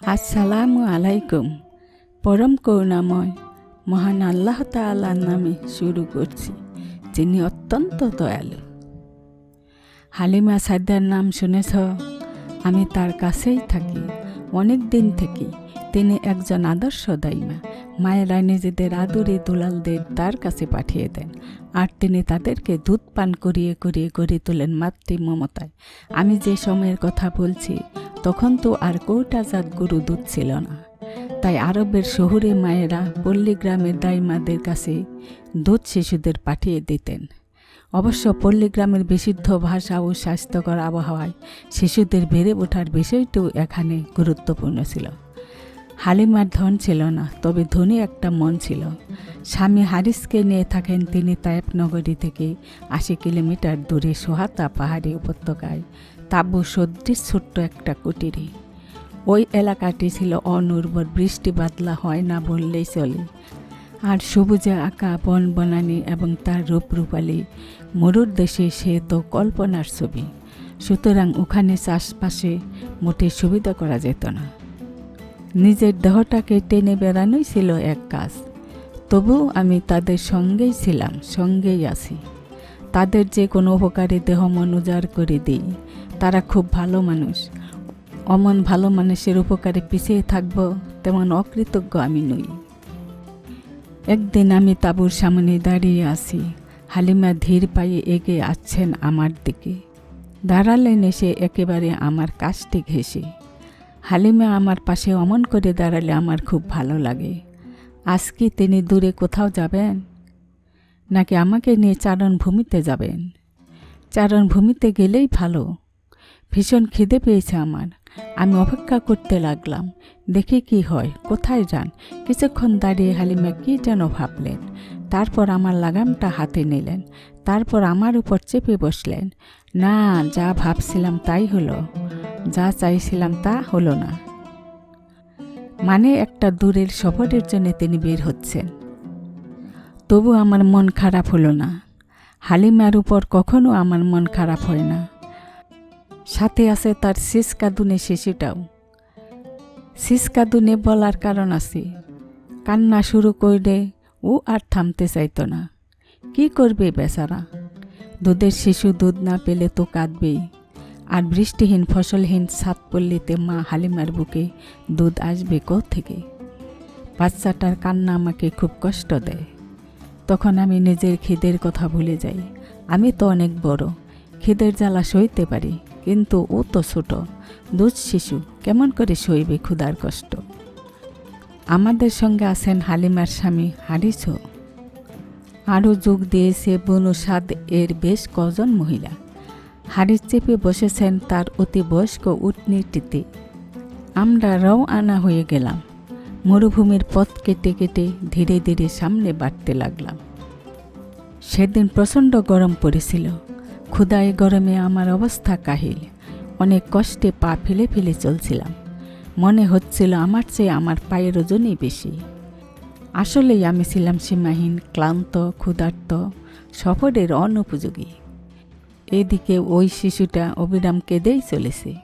আসসালামু আলাইকুম। পরম করুণাময়, মহান আল্লাহ তাআলার নামে শুরু করছি, যিনি অত্যন্ত দয়ালু। হালিমা সাদ্দার নাম শুনেছ? আমি তার কাছেই থাকি। অনেক দিন থেকে তিনি একজন আদর্শ দাইমা মায়েরা নিজেদের আদুরে দুলালদের তার কাছে পাঠিয়ে দেন আর তিনি তাদেরকে দুধ পান করিয়ে করিয়ে গড়ে তোলেন মাতৃ মমতায়। আমি যে সময়ের কথা বলছি তখন তো আর কৌটাজাত গরু দুধ ছিল না। তাই আরবের শহুরে মায়েরা পল্লী গ্রামের দাইমাদের কাছে দুধ শিশুদের পাঠিয়ে দিতেন। অবশ্য পল্লীগ্রামের বিশুদ্ধ ভাষা ও স্বাস্থ্যকর আবহাওয়ায় শিশুদের বেড়ে ওঠার বিষয়টিও এখানে গুরুত্বপূর্ণ ছিল। হালিমার ধন ছিল না, তবে ধনী একটা মন ছিল। স্বামী হারিসকে নিয়ে থাকেন তিনি তায়েব নগরী থেকে আশি কিলোমিটার দূরে সোহাতা পাহাড়ি উপত্যকায়। তাবু সদৃশ ছোট্ট একটা কুটিরে। ওই এলাকাটি ছিল অনুর্বর, বৃষ্টি বাদলা হয় না বললেই চলে। আর সবুজে আঁকা বন বনানি এবং তার রূপ রূপালী মরুর দেশে সে তো কল্পনার ছবি। সুতরাং ওখানে চাষবাসে মোটে সুবিধা করা যেত না। নিজের দেহটাকে টেনে বেড়ানোই ছিল এক কাজ। তবু আমি তাদের সঙ্গেই ছিলাম, সঙ্গেই আছি। তাদের যে কোনো উপকারে দেহ মন উজাড় করে দিই। তারা খুব ভালো মানুষ। অমন ভালো মানুষের উপকারে পিছিয়ে থাকব তেমন অকৃতজ্ঞ আমি নই। একদিন আমি তাঁবুর সামনে দাঁড়িয়ে আছি। হালিমা ধীর পায়ে এগিয়ে আসছেন আমার দিকে। দাঁড়ালেন এসে একেবারে আমার কাজটি ঘেঁষে। হালিমা আমার পাশে অমন করে দাঁড়ালে আমার খুব ভালো লাগে। আজ কি তিনি দূরে কোথাও যাবেন? নাকি আমাকে নিয়ে চারণ ভূমিতে যাবেন? চারণ ভূমিতে গেলেই ভালো। ভীষণ খিদে পেয়েছে আমার। আমি অপেক্ষা করতে লাগলাম। দেখি কি হয়। কোথায় যান? কিছুক্ষণ দাঁড়িয়ে হালিমা কি যেন ভাবলেন। তারপর আমার লাগামটা হাতে নিলেন। তারপর আমার উপর চেপে বসলেন। না, যা ভাবছিলাম তাই হলো। যা চাইছিলাম তা হলো না। মানে একটা দূরের সফরের জন্য তিনি বের হচ্ছেন। তবু আমার মন খারাপ হলো না। হালিমার উপর কখনো আমার মন খারাপ হয় না। সাথে আছে তার শেষ কাঁদুনে শিশুটাও। শেষ কাঁদুনে বলার কারণ আছে। কান্না শুরু করলে ও আর থামতে চাইতো না। কি করবে বেচারা? দুধের শিশু দুধ না পেলে তো কাঁদবেই আর বৃষ্টিহীন, ফসলহীন সাত পল্লীতে মা হালিমার বুকে দুধ আসবে থেকে বাচ্চাটার কান্না আমাকে খুব কষ্ট দেয়। তখন আমি নিজের খিদের কথা ভুলে যাই। আমি তো অনেক বড়, খিদের জ্বালা সইতে পারি, কিন্তু ও তো ছোট, দুধ শিশু, কেমন করে সইবে ক্ষুধার কষ্ট? আমাদের সঙ্গে আছেন হালিমার স্বামী হারিসও আরও যোগ দিয়েছে বনু সাদ এর বেশ কজন মহিলা। হাড়ির চেপে বসেছেন তার অতি বয়স্ক উটনিটিতে। আমরা রও আনা হয়ে গেলাম। মরুভূমির পথ কেটে কেটে ধীরে ধীরে সামনে বাড়তে লাগলাম। সেদিন প্রচণ্ড গরম পড়েছিল। ক্ষুদায় গরমে আমার অবস্থা কাহিল। অনেক কষ্টে পা ফেলে ফেলে চলছিলাম। মনে হচ্ছিল আমার চেয়ে আমার পায়ের ওজনই বেশি। আসলেই আমি ছিলাম সীমাহীন, ক্লান্ত, ক্ষুধার্ত, সফরের অনুপযোগী। এদিকে ওই শিশুটা অবিরাম কেঁদেই চলেছে।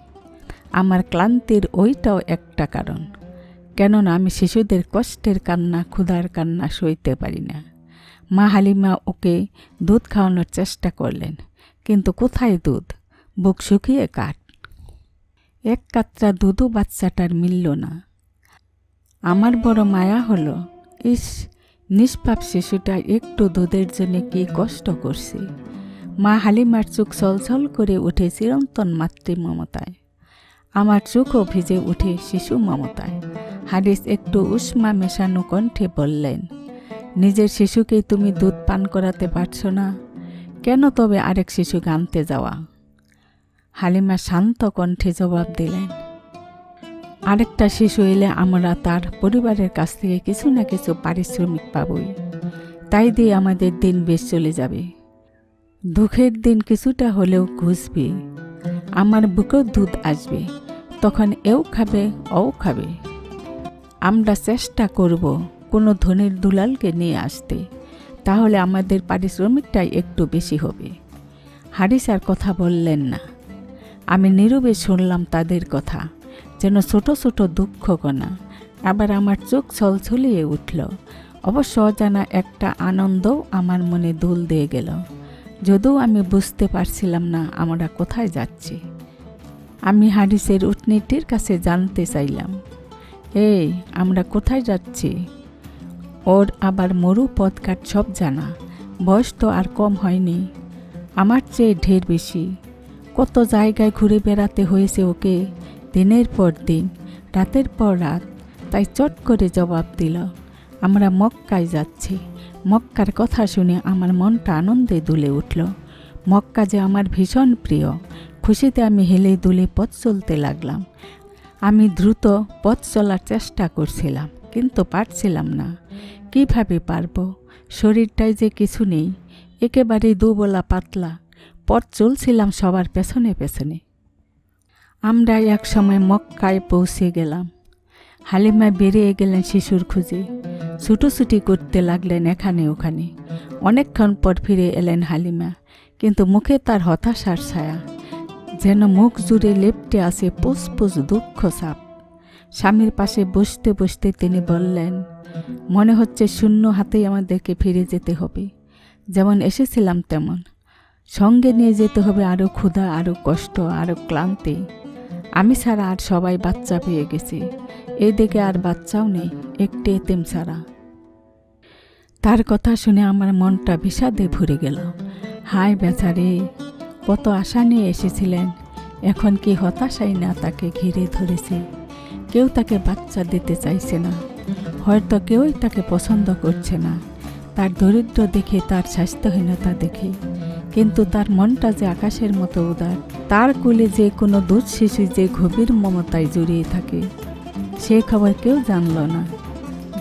আমার ক্লান্তির ওইটাও একটা কারণ। কেননা আমি শিশুদের কষ্টের কান্না, ক্ষুধার কান্না সইতে পারি না। মা হালিমা ওকে দুধ খাওয়ানোর চেষ্টা করলেন, কিন্তু কোথায় দুধ? বুক শুকিয়ে কাঠ। এক কাত্রা দুধও বাচ্চাটার মিলল না। আমার বড় মায়া হলো, ইস, নিষ্পাপ শিশুটা একটু দুধের জন্য কি কষ্ট করছে। মা হালিমার চোখ ছলছল করে উঠে চিরন্তন মাতৃ মমতায় আমার চোখও ভিজে উঠে শিশু মমতায়। হারিস একটু উষ্মা মেশানো কণ্ঠে বললেন, নিজের শিশুকে তুমি দুধ পান করাতে পারছ না। কেন তবে আরেক শিশুকে আনতে যাওয়া? হালিমা শান্ত কণ্ঠে জবাব দিলেন, আরেকটা শিশু এলে আমরা তার পরিবারের কাছ থেকে কিছু না কিছু পারিশ্রমিক পাবই। তাই দিয়ে আমাদের দিন বেশ চলে যাবে। দুঃখের দিন কিছুটা হলেও ঘুষবে। আমার বুকেও দুধ আসবে। তখন এও খাবে ও খাবে। আমরা চেষ্টা করব কোনো ধনির দুলালকে নিয়ে আসতে। তাহলে আমাদের পারিশ্রমিকটাই একটু বেশি হবে। হারিস আর কথা বললেন না। আমি নীরবে শুনলাম তাদের কথা, যেন ছোট ছোট দুঃখ কণা। আবার আমার চোখ ছলছলিয়ে উঠল। অবশ্য অজানা একটা আনন্দ আমার মনে দোল দিয়ে গেল। যদিও আমি বুঝতে পারছিলাম না আমরা কোথায় যাচ্ছি। আমি হারিসের উটনিটির কাছে জানতে চাইলাম। এই, আমরা কোথায় যাচ্ছি? ওর আবার মরু পথঘাট সব জানা। বয়স তো আর কম হয়নি। আমার চেয়ে ঢের বেশি। কত জায়গায় ঘুরে বেড়াতে হয়েছে ওকে দিনের পর দিন, রাতের পর রাত। তাই চট করে জবাব দিল, আমরা মক্কায় যাচ্ছি। মক্কার কথা শুনে আমার মনটা আনন্দে দুলে উঠল। মক্কা যে আমার ভীষণ প্রিয়, খুশিতে আমি হেলে দুলে পথ চলতে লাগলাম। আমি দ্রুত পথ চলার চেষ্টা করছিলাম, কিন্তু পারছিলাম না। কীভাবে পারব? শরীরটায় যে কিছু নেই একেবারে দুবলা পাতলা। পথ চলছিলাম সবার পেছনে পেছনে। আমরা এক সময় মক্কায় পৌঁছে গেলাম। হালিমা বেরিয়ে গেলেন শিশুর খুঁজে। ছুটোছুটি করতে লাগলেন এখানে ওখানে। অনেকক্ষণ পর ফিরে এলেন হালিমা, কিন্তু মুখে তার হতাশার ছায়া। যেন মুখ জুড়ে লেপটে আসে পুষ দুঃখ সাপ। স্বামীর পাশে বসতে বসতে তিনি বললেন, মনে হচ্ছে শূন্য হাতেই আমাদেরকে ফিরে যেতে হবে। যেমন এসেছিলাম তেমন। সঙ্গে নিয়ে যেতে হবে আরও ক্ষুধা আরও কষ্ট আরও ক্লান্তি। আমি ছাড়া আর সবাই বাচ্চা পেয়ে গেছে। এদিকে আর বাচ্চাও নেই, একটি এতেম ছাড়া। তার কথা শুনে আমার মনটা বিষাদে ভরে গেল। হায় বেচারে কত আশা নিয়ে এসেছিলেন। এখন কি হতাশাই না তাকে ঘিরে ধরেছে। কেউ তাকে বাচ্চা দিতে চাইছে না। হয়তো কেউই তাকে পছন্দ করছে না। তার দরিদ্র দেখে, তার স্বাস্থ্যহীনতা দেখে। কিন্তু তার মনটা যে আকাশের মতো উদার, তার কোলে যে কোনো দুধ শিশু যে গভীর মমতায় জড়িয়ে থাকে, সে খবর কেউ জানল না।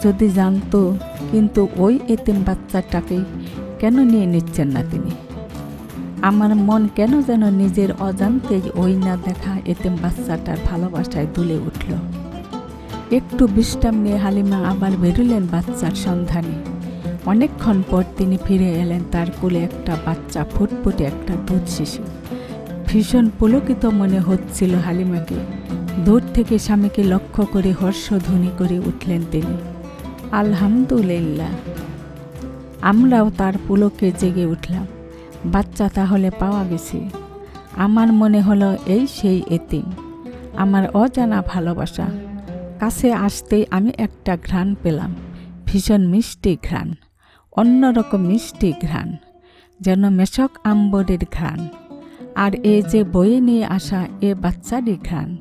যদি জানতো, কিন্তু ওই এতেম বাচ্চাটাকে কেন নিয়ে নিচ্ছেন না তিনি? আমার মন কেন যেন নিজের অজান্তেই ওই না দেখা এতেম বাচ্চাটার ভালোবাসায় দুলে উঠল। একটু বিশ্রাম নিয়ে হালিমা আবার বেরোলেন বাচ্চার সন্ধানে। অনেকক্ষণ পর তিনি ফিরে এলেন তার কোলে একটা বাচ্চা, ফুটফুটে একটা দুধ শিশু। ভীষণ পুলকিত মনে হচ্ছিল হালিমাকে। দূর থেকে স্বামীকে লক্ষ্য করে হর্ষধ্বনি করে উঠলেন তিনি। আলহামদুলিল্লাহ। আমরাও তার পুলকে জেগে উঠলাম। বাচ্চা তাহলে পাওয়া গেছে। আমার মনে হলো এই সেই এতিম। আমার অজানা ভালোবাসা। কাছে আসতেই আমি একটা ঘ্রাণ পেলাম। ভীষণ মিষ্টি ঘ্রাণ। অন্যরকম মিষ্টি ঘ্রাণ। যেন মেশক আম্বরের ঘ্রাণ। আর এ যে বয়ে নিয়ে আসা এ বাচ্চারই ঘ্রাণ।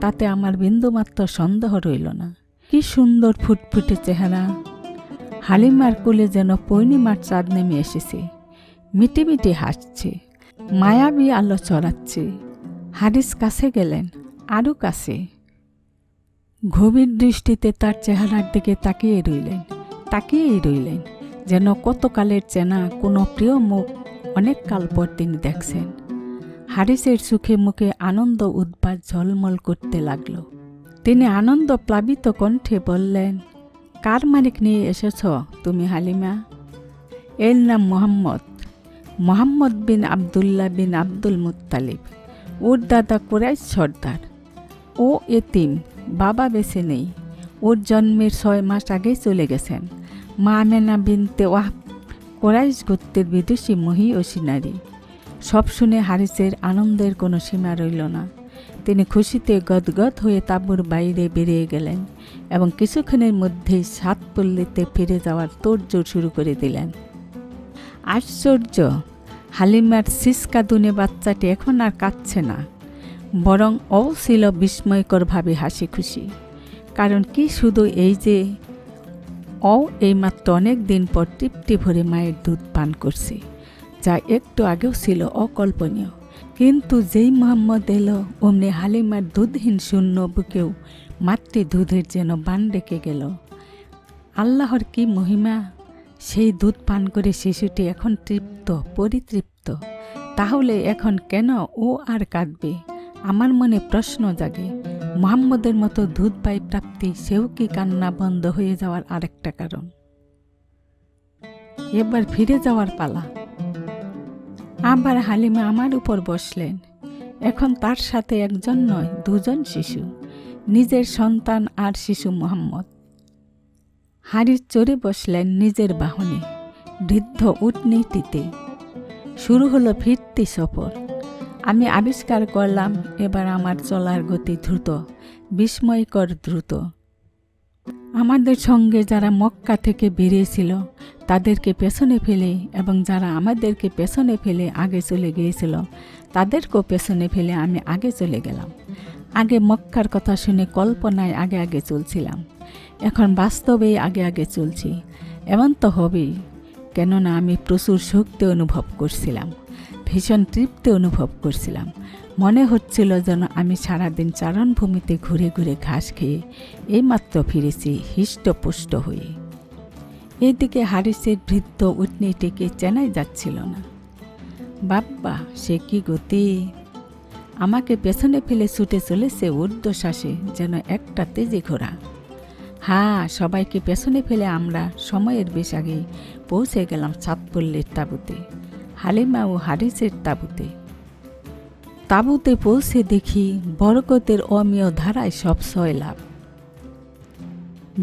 তাতে আমার বিন্দুমাত্র সন্দেহ রইল না। কি সুন্দর ফুটফুটে চেহারা। হালিমার কোলে যেন পূর্ণিমার চাঁদ নেমে এসেছে। মিটি মিটে হাসছে। মায়াবী আলো চড়াচ্ছে হারিস কাছে গেলেন, আরও কাছে। গভীর দৃষ্টিতে তার চেহারার দিকে তাকিয়ে রইলেন তাকিয়েই রইলেন, যেন কতকালের চেনা কোনো প্রিয় মুখ অনেক কাল পর তিনি দেখছেন। হারিসের সুখে মুখে আনন্দ উদ্বাস ঝলমল করতে লাগল। তিনি আনন্দ প্লাবিত কণ্ঠে বললেন, কার মালিক নিয়ে এসেছ তুমি, হালিমা? এর নাম Muhammad. Muhammad bin Abdullah bin Abdul Muttalib, ওর দাদা কোরাইশ সর্দার। ও এতিম, বাবা বেছে নেই। ওর জন্মের ছয় মাস আগেই চলে গেছেন। মা মেনা বিনতে ওয়াহ কোরাইশ গোত্রের বিদেশি মহি ও সিনারি। সব শুনে হারিসের আনন্দের কোনো সীমা রইল না। তিনি খুশিতে গদগদ হয়ে তাঁবুর বাইরে বেরিয়ে গেলেন এবং কিছুক্ষণের মধ্যেই সাত পল্লীতে ফিরে যাওয়ার তোড়জোড় শুরু করে দিলেন। আশ্চর্য। হালিমার সিসকাদুনে বাচ্চাটি এখন আর কাঁদছে না, বরং ও ছিল বিস্ময়করভাবে হাসি খুশি। কারণ কি শুধু এই যে ও এইমাত্র অনেক দিন পর তৃপ্তি ভরে মায়ের দুধ পান করছে, যা একটু আগেও ছিল অকল্পনীয়। কিন্তু যেই মোহাম্মদ এলো, অমনি হালিমার দুধহীন শূন্য বুকেও মাতৃ দুধের যেন বান রেখে গেল। আল্লাহর কি মহিমা সেই দুধ পান করে শিশুটি এখন তৃপ্ত, পরিতৃপ্ত। তাহলে এখন কেন ও আর কাঁদবে? আমার মনে প্রশ্ন জাগে, মোহাম্মদের মতো দুধ পাই প্রাপ্তি সেও কি কান্না বন্ধ হয়ে যাওয়ার আরেকটা কারণ? এবার ফিরে যাওয়ার পালা। আবার হালিমা আমার উপর বসলেন। এখন তার সাথে একজন নয়, দুজন শিশু। নিজের সন্তান আর শিশু মোহাম্মদ। হাড়ির চড়ে বসলেন নিজের বাহনে বৃদ্ধ উটনীটিতে। শুরু হলো ফিরতি সফর। আমি আবিষ্কার করলাম, এবার আমার চলার গতি দ্রুত, বিস্ময়কর দ্রুত। আমাদের সঙ্গে যারা মক্কা থেকে বেরিয়েছিল, তাদেরকে পেছনে ফেলে এবং যারা আমাদেরকে পেছনে ফেলে আগে চলে গিয়েছিল, তাদেরকেও পেছনে ফেলে আমি আগে চলে গেলাম। আগে মক্কার কথা শুনে কল্পনায় আগে আগে চলছিলাম। এখন বাস্তবে আগে আগে চলছি। এমন তো হবেই, কেননা আমি প্রচুর শক্তি অনুভব করছিলাম, ভীষণ তৃপ্তি অনুভব করছিলাম। মনে হচ্ছিল যেন আমি সারাদিন চারণভূমিতে ঘুরে ঘুরে ঘাস খেয়ে এইমাত্র ফিরেছি, হৃষ্টপুষ্ট হয়ে। এদিকে হারিসের বৃদ্ধ উটনিটিকে চেনাই যাচ্ছিল না। বাব্বা, সে কি গতি? আমাকে পেছনে ফেলে ছুটে চলেছে ঊর্ধ্বশ্বাসে যেন একটা তেজে ঘোড়া। হ্যাঁ সবাইকে পেছনে ফেলে আমরা সময়ের বেশ আগেই পৌঁছে গেলাম সাতপল্লীর তাঁবুতে, হালিমা ও হারিসের তাঁবুতে। তাঁবুতে পৌঁছে দেখি বরকতের অমীয় ধারায় সব লাভ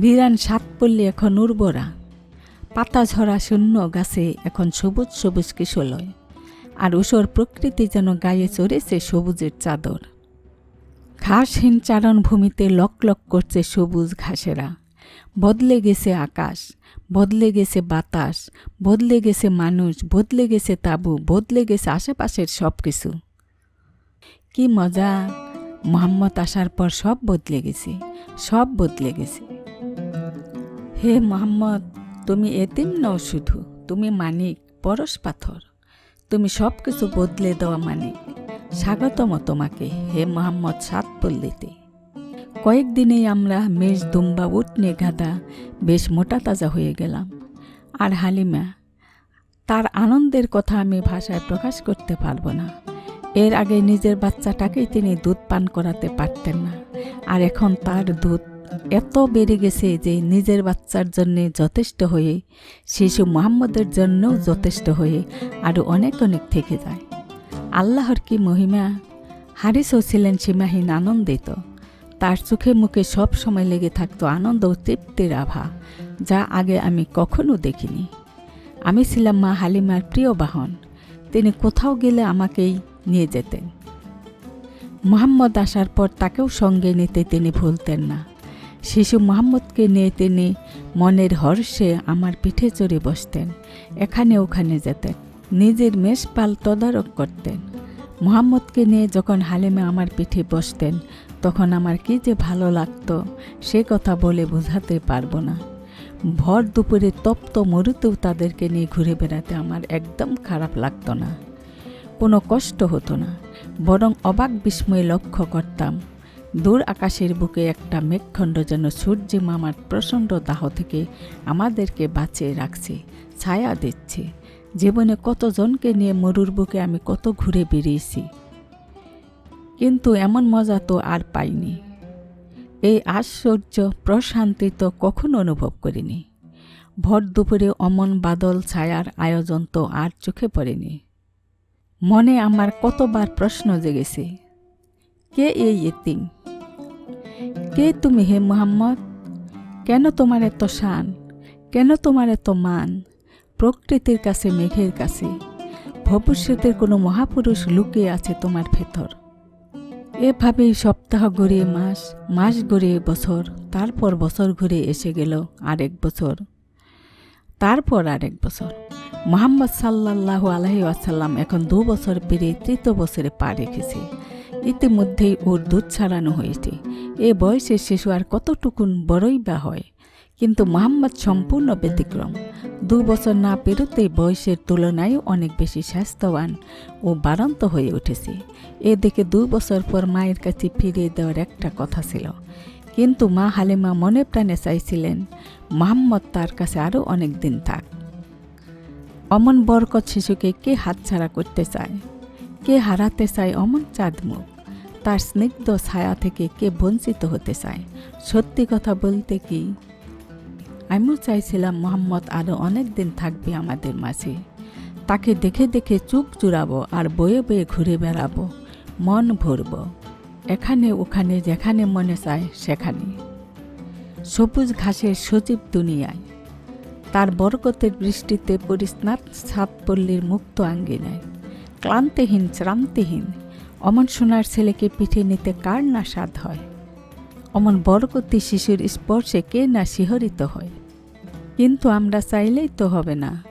বিরান সাতপল্লী এখন উর্বরা, পাতা ঝরা শূন্য গাছে এখন সবুজ সবুজ কিশলয়, আর উষর প্রকৃতি যেন গায়ে চড়েছে সবুজের চাদর। ঘাসহীন চারণভূমিতে লক লক করছে সবুজ ঘাসেরা। বদলে গেছে আকাশ, বদলে গেছে বাতাস, বদলে গেছে মানুষ, বদলে গেছে তাবু, বদলে গেছে আশেপাশের সব কিছু কি মজা! মোহাম্মদ আসার পর সব বদলে গেছে, সব বদলে গেছে। হে মোহাম্মদ, তুমি এতিম নও শুধু, তুমি মানিক, পরশ পাথর। তুমি সব কিছু বদলে দেওয়া মানিক। স্বাগতম তোমাকে, হে মোহাম্মদ সাত পল্লীতে কয়েকদিনেই আমরা মেষ দুম্বা উঠনে গাদা বেশ মোটা তাজা হয়ে গেলাম। আর হালিমা, তার আনন্দের কথা আমি ভাষায় প্রকাশ করতে পারব না। এর আগে নিজের বাচ্চাটাকেই তিনি দুধ পান করাতে পারতেন না। আর এখন তার দুধ এত বেড়ে গেছে যে নিজের বাচ্চার জন্য যথেষ্ট হয়ে, শিশু মোহাম্মদের জন্যও যথেষ্ট হয়ে আরও অনেক অনেক থেকে যায়। আল্লাহর কি মহিমা? হারিসও ছিলেন সীমাহীন আনন্দিত। তার চোখে মুখে সব সময় লেগে থাকতো আনন্দ ও তৃপ্তির আভা, যা আগে আমি কখনো দেখিনি। আমি ছিলাম মা হালিমার প্রিয় বাহন। তিনি কোথাও গেলে আমাকেই নিয়ে যেতেন। মোহাম্মদ আসার পর তাকেও সঙ্গে নিতে তিনি ভুলতেন না। শিশু মোহাম্মদকে নিয়ে তিনি মনের হর্ষে আমার পিঠে চড়ে বসতেন, এখানে ওখানে যেতেন। নিজের মেষপাল তদারক করতেন। মোহাম্মদকে নিয়ে যখন হালিমে আমার পিঠে বসতেন, তখন আমার কি যে ভালো লাগতো, সে কথা বলে বোঝাতে পারব না। ভর দুপুরে তপ্ত মরুতেও তাদেরকে নিয়ে ঘুরে বেড়াতে আমার একদম খারাপ লাগতো না। কোনো কষ্ট হতো না, বরং অবাক বিস্ময়ে লক্ষ্য করতাম, দূর আকাশের বুকে একটা মেঘখণ্ড যেন সূর্য মামার প্রচণ্ড দাহ থেকে আমাদেরকে বাঁচিয়ে রাখছে, ছায়া দিচ্ছে। জীবনে কতজনকে নিয়ে মরুর বুকে আমি কত ঘুরে বেরিয়েছি কিন্তু এমন মজা তো আর পাইনি। এই আশ্চর্য, প্রশান্তি তো কখনো অনুভব করিনি। ভর দুপুরে অমন বাদল ছায়ার আয়োজন তো আর চোখে পড়েনি। মনে আমার কতবার প্রশ্ন জেগেছে, কে এই এতিম? কে তুমি হে মোহাম্মদ? কেন তোমার এত শান? কেন তোমার এত মান? প্রকৃতির কাছে, মেঘের কাছে। ভবিষ্যতের কোনো মহাপুরুষ লুকিয়ে আছে তোমার ভেতর। এভাবেই সপ্তাহ গড়িয়ে মাস মাস গড়িয়ে বছর, তারপর বছর ঘুরে এসে গেল আরেক বছর। তারপর আরেক বছর। মোহাম্মদ সাল্লাহ আলহি আসাল্লাম এখন দু বছর পেরিয়ে তৃতীয় বছরে পা রেখেছে। ইতিমধ্যেই ওর দুধ ছাড়ানো হয়েছে। এ বয়সের শিশু আর কতটুকুন বড়ই বা হয়। কিন্তু মোহাম্মদ সম্পূর্ণ ব্যতিক্রম। দু বছর না পেরোতেই বয়সের তুলনায় অনেক বেশি স্বাস্থ্যবান ও বাড়ন্ত হয়ে উঠেছে। এদিকে দু বছর পর মায়ের কাছে ফিরিয়ে দেওয়ার একটা কথা ছিল। কিন্তু মা হালিমা মনে প্রাণে চাইছিলেন, মোহাম্মদ তার কাছে আরও অনেক দিন থাক। অমন বরকত শিশুকে কে হাতছাড়া করতে চায়? কে হারাতে চায় অমন চাঁদমুখ তার স্নিগ্ধ ছায়া থেকে কে বঞ্চিত হতে চায়? সত্যি কথা বলতে কি আমিও চাইছিলাম মোহাম্মদ আরও অনেক দিন থাকবে আমাদের মাঝে। তাকে দেখে দেখে চুপ চুরাবো আর বয়ে বয়ে ঘুরে বেড়াবো। মন ভরব। এখানে, ওখানে, যেখানে মনে চায় সেখানে। সবুজ ঘাসের সজীব দুনিয়ায়। তার বরকতের বৃষ্টিতে পরিস্নাত ছাদপল্লীর মুক্ত আঙ্গিনায়। ক্লান্তিহীন, শ্রান্তিহীন। অমন সোনার ছেলেকে পিঠে নিতে কার না স্বাদ হয়? অমন বরকতি শিশুর স্পর্শে কে না শিহরিত হয়? কিন্তু আমরা চাইলেই তো হবে না।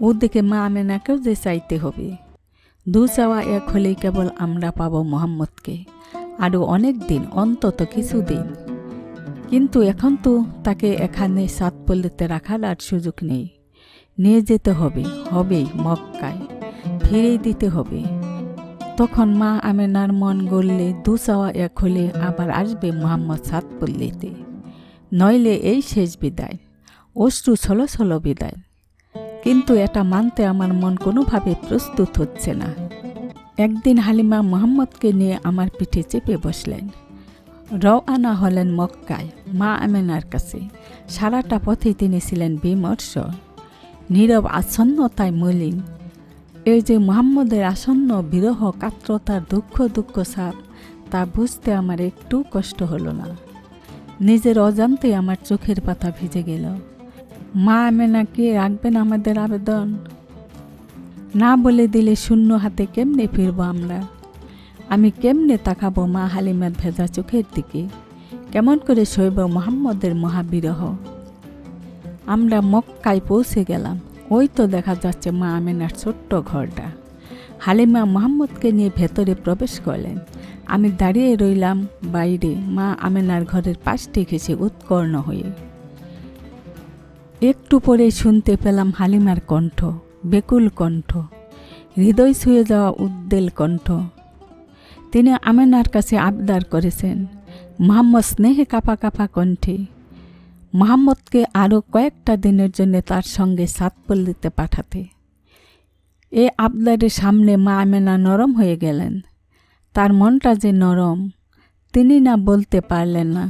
ওদিকে মা আমেনাকেও যে চাইতে হবে। দু চাওয়া এক হলেই কেবল আমরা পাবো মোহাম্মদকে। আরও অনেক দিন, অন্তত কিছুদিন। কিন্তু এখন তো তাকে এখানে সাতপল্লিতে রাখার আর সুযোগ নেই। নিয়ে যেতে হবে, হবেই মক্কায়। ফিরেই দিতে হবে। তখন মা আমেনার মন গড়লে দু চাওয়া এক হলে আবার আসবে মোহাম্মদ সাতপল্লিতে নইলে এই শেষ বিদায়। অশ্রু ছলো ছলো বিদায়। কিন্তু এটা মানতে আমার মন কোনোভাবে প্রস্তুত হচ্ছে না। একদিন হালিমা মোহাম্মদকে নিয়ে আমার পিঠে চেপে বসলেন। রওয়ানা হলেন মক্কায়, মা আমেনার কাছে। সারাটা পথে তিনি ছিলেন বিমর্ষ, নীরব, আচ্ছন্নতায় মলিন। এই যে মোহাম্মদের আসন্ন বিরহ কাত্রতার দুঃখ দুঃখ সাপ তা বুঝতে আমার একটু কষ্ট হলো না। নিজের অজান্তে আমার চোখের পাতা ভিজে গেল। মা আমেনাকে রাখবেন আমাদের আবেদন। না বলে দিলে শূন্য হাতে কেমনে ফিরব আমরা? আমি কেমনে তাকাবো মা হালিমার ভেজা চোখের দিকে? কেমন করে সইব মোহাম্মদের মহাবিরহ? আমরা মক্কায় পৌঁছে গেলাম। ওই তো দেখা যাচ্ছে মা আমেনার ছোট্ট ঘরটা। হালিমা মোহাম্মদকে নিয়ে ভেতরে প্রবেশ করলেন। আমি দাঁড়িয়ে রইলাম বাইরে। মা আমেনার ঘরের পাশটি ঘেসে উৎকর্ণ হয়ে। একটু পরে শুনতে পেলাম হালিমার কণ্ঠ, বেকুল কণ্ঠ, হৃদয় ছুঁয়ে যাওয়া উদ্দেল কণ্ঠ। তিনি আমেনার কাছে আবদার করেছেন, মোহাম্মদ স্নেহে কাপা কাপা কণ্ঠে, মোহাম্মদকে আরও কয়েকটা দিনের জন্য তার সঙ্গে সাতপল্লিতে পাঠাতে। এ আবদারের সামনে মা আমেনা নরম হয়ে গেলেন। তার মনটা যে নরম, তিনি না বলতে পারলেন না,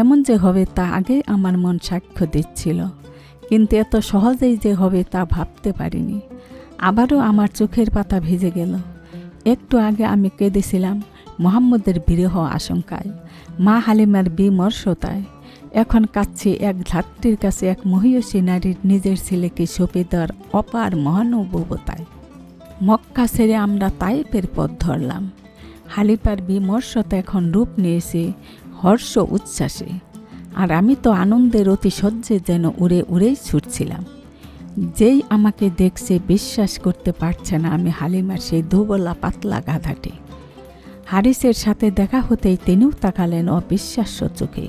এমন যে হবে তা আগেই আমার মন সাক্ষ্য দিচ্ছিল। কিন্তু এত সহজেই যে হবে তা ভাবতে পারিনি। আবারও আমার চোখের পাতা ভিজে গেল। একটু আগে আমি কেঁদেছিলাম মোহাম্মদের বিরহ আশঙ্কায়, মা হালিমার বিমর্ষতায়। এখন কাচ্ছি এক ধাত্রীর কাছে এক মহিয়সী নারীর নিজের ছেলেকে সঁপে দেওয়ার অপার মহানুভবতায়। মক্কা ছেড়ে আমরা তাইপের পথ ধরলাম। হালিপার বিমর্ষতা এখন রূপ নিয়েছে হর্ষ উচ্ছ্বাসে। আর আমি তো আনন্দের অতি সহ্যে যেন উড়ে উড়েই ছুটছিলাম। যেই আমাকে দেখছে বিশ্বাস করতে পারছে না আমি হালিমার সেই দুবলা পাতলা গাধাটি। হারিসের সাথে দেখা হতেই তিনিও তাকালেন অবিশ্বাস্য চোখে,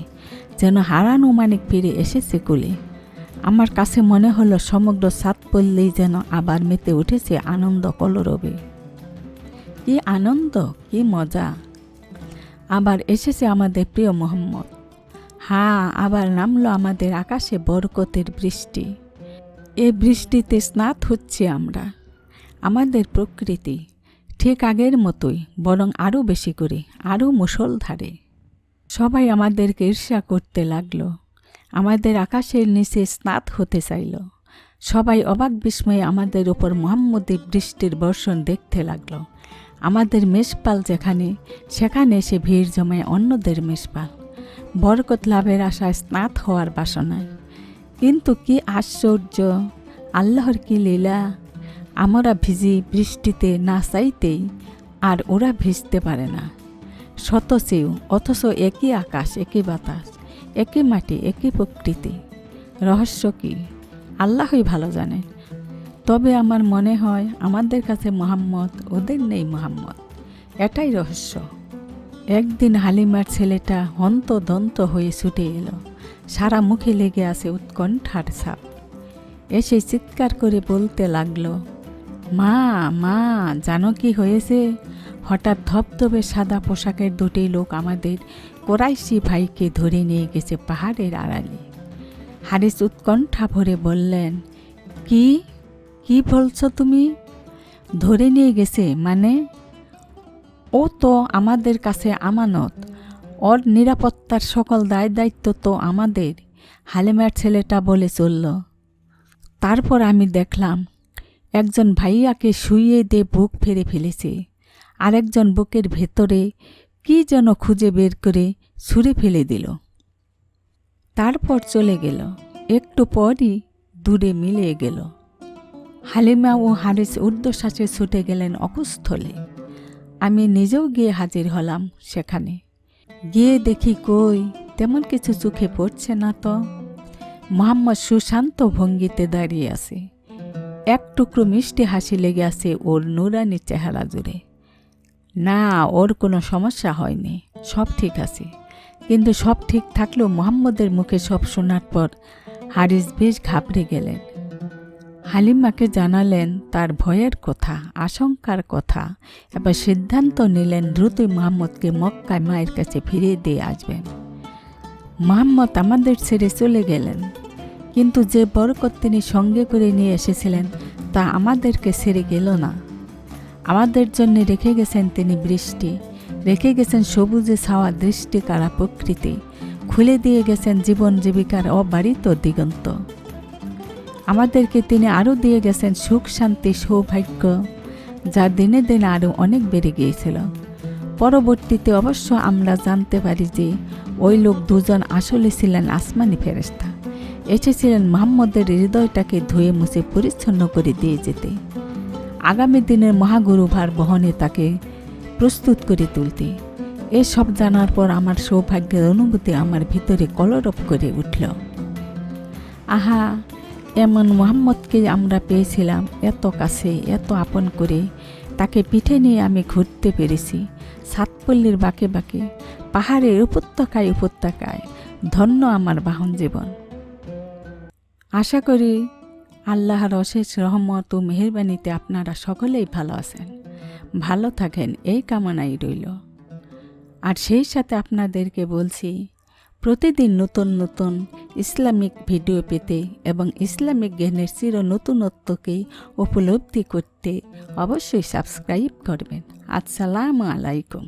যেন হারানো মানিক ফিরে এসেছে কুলে। আমার কাছে মনে হলো সমগ্র সাত পড়লেই যেন আবার মেতে উঠেছে আনন্দ কলরবে। কি আনন্দ, কি মজা। আবার এসেছে আমাদের প্রিয় মোহাম্মদ। হ্যাঁ আবার নামলো আমাদের আকাশে বরকতের বৃষ্টি। এ বৃষ্টিতে স্নাত হচ্ছে আমরা। আমাদের প্রকৃতি ঠিক আগের মতোই, বরং আরও বেশি করে, আরও মুসলধারে সবাই আমাদেরকে ঈর্ষা করতে লাগল। আমাদের আকাশের নিচে স্নাত হতে চাইল। সবাই অবাক বিস্ময়ে আমাদের ওপর মোহাম্মদী বৃষ্টির বর্ষণ দেখতে লাগল। আমাদের মেষপাল যেখানে, সেখানে এসে ভিড় জমায় অন্যদের মেষপাল। বরকত লাভের আশায় স্নাত হওয়ার বাসনায়। কিন্তু কি আশ্চর্য, আল্লাহর কি লীলা। আমরা ভিজি বৃষ্টিতে না চাইতেই আর ওরা ভিজতে পারে না। শত চেয়েও অথচ একই আকাশ, একই বাতাস, একই মাটি, একই প্রকৃতি। রহস্য কি? আল্লাহই ভালো জানে। তবে আমার মনে হয় আমাদের কাছে মোহাম্মদ, ওদের নেই মোহাম্মদ। এটাই রহস্য। একদিন হালিমার ছেলেটা হন্ত দন্ত হয়ে ছুটে এলো। সারা মুখে লেগে আছে উৎকণ্ঠার ছাপ। এসে চিৎকার করে বলতে লাগল, মা মা, জানো কি হয়েছে? হঠাৎ ধপধপে সাদা পোশাকের দুটি লোক আমাদের কোরাইশি ভাইকে ধরে নিয়ে গেছে পাহাড়ের আড়ালে। হারিস উৎকণ্ঠা ভরে বললেন, কি? কি বলছো তুমি? ধরে নিয়ে গেছে? মানে ও তো আমাদের কাছে আমানত। ওর নিরাপত্তার সকল দায় দায়িত্ব তো আমাদের, হালেমার ছেলেটা বলে চলল। তারপর আমি দেখলাম, একজন ভাইয়াকে শুইয়ে দিয়ে বুক ফেরে ফেলেছে, আরেকজন বুকের ভেতরে কি যেন খুঁজে বের করে ছুঁড়ে ফেলে দিল। তারপর চলে গেল, একটু পরই দূরে মিলিয়ে গেল। হালিমা ও হারিস ঊর্ধ্বশ্বাসে ছুটে গেলেন অকুস্থলে। আমি নিজেও গিয়ে হাজির হলাম সেখানে। গিয়ে দেখি কই, তেমন কিছু চোখে পড়ছে না তো। মোহাম্মদ সুশান্ত ভঙ্গিতে দাঁড়িয়ে আছে। এক টুকরো মিষ্টি হাসি লেগে আছে ওর নুরানি চেহারা জুড়ে। না, ওর কোনো সমস্যা হয়নি, সব ঠিক আছে। কিন্তু সব ঠিক থাকলেও মোহাম্মদের মুখে সব শোনার পর হারিস বেশ ঘাবড়ে গেলেন। হালিমাকে জানালেন তার ভয়ের কথা, আশঙ্কার কথা। এবার সিদ্ধান্ত নিলেন দ্রুতই মোহাম্মদকে মক্কায় মায়ের কাছে ফিরিয়ে দিয়ে আসবেন। মোহাম্মদ আমাদের ছেড়ে চলে গেলেন। কিন্তু যে বরকত তিনি সঙ্গে করে নিয়ে এসেছিলেন, তা আমাদেরকে ছেড়ে গেল না। আমাদের জন্য রেখে গেছেন তিনি বৃষ্টি। রেখে গেছেন সবুজে ছাওয়া দৃষ্টি কারা প্রকৃতি। খুলে দিয়ে গেছেন জীবন জীবিকার অবারিত দিগন্ত। আমাদেরকে তিনি আরও দিয়ে গেছেন সুখ, শান্তি, সৌভাগ্য, যা দিনে দিনে আরও অনেক বেড়ে গিয়েছিল। পরবর্তীতে অবশ্য আমরা জানতে পারি যে ওই লোক দুজন আসলে ছিলেন আসমানি ফেরেস্তা এসেছিলেন মোহাম্মদের হৃদয়টাকে ধুয়ে মুছে পরিচ্ছন্ন করে দিয়ে যেতে। আগামী দিনের মহাগুরু ভার বহনে তাকে প্রস্তুত করে তুলতে। এসব জানার পর আমার সৌভাগ্যের অনুভূতি আমার ভিতরে কলরব করে উঠল। আহা এমন মোহাম্মদকে আমরা পেয়েছিলাম এত কাছে, এত আপন করে। তাকে পিঠে নিয়ে আমি ঘুরতে পেরেছি, সাতপল্লীর বাঁকে বাঁকে, পাহাড়ের উপত্যকায় উপত্যকায়, ধন্য আমার বাহন জীবন। আশা করি আল্লাহর অশেষ রহমত ও মেহরবানিতে আপনারা সকলেই ভালো আছেন। ভালো থাকেন, এই কামনাই রইল। আর সেই সাথে আপনাদেরকে বলছি প্রতিদিন নতুন নতুন ইসলামিক ভিডিও পেতে এবং ইসলামিক জ্ঞানের চির নতুনত্বকে উপলব্ধি করতে অবশ্যই সাবস্ক্রাইব করবেন। আসসালামু আলাইকুম।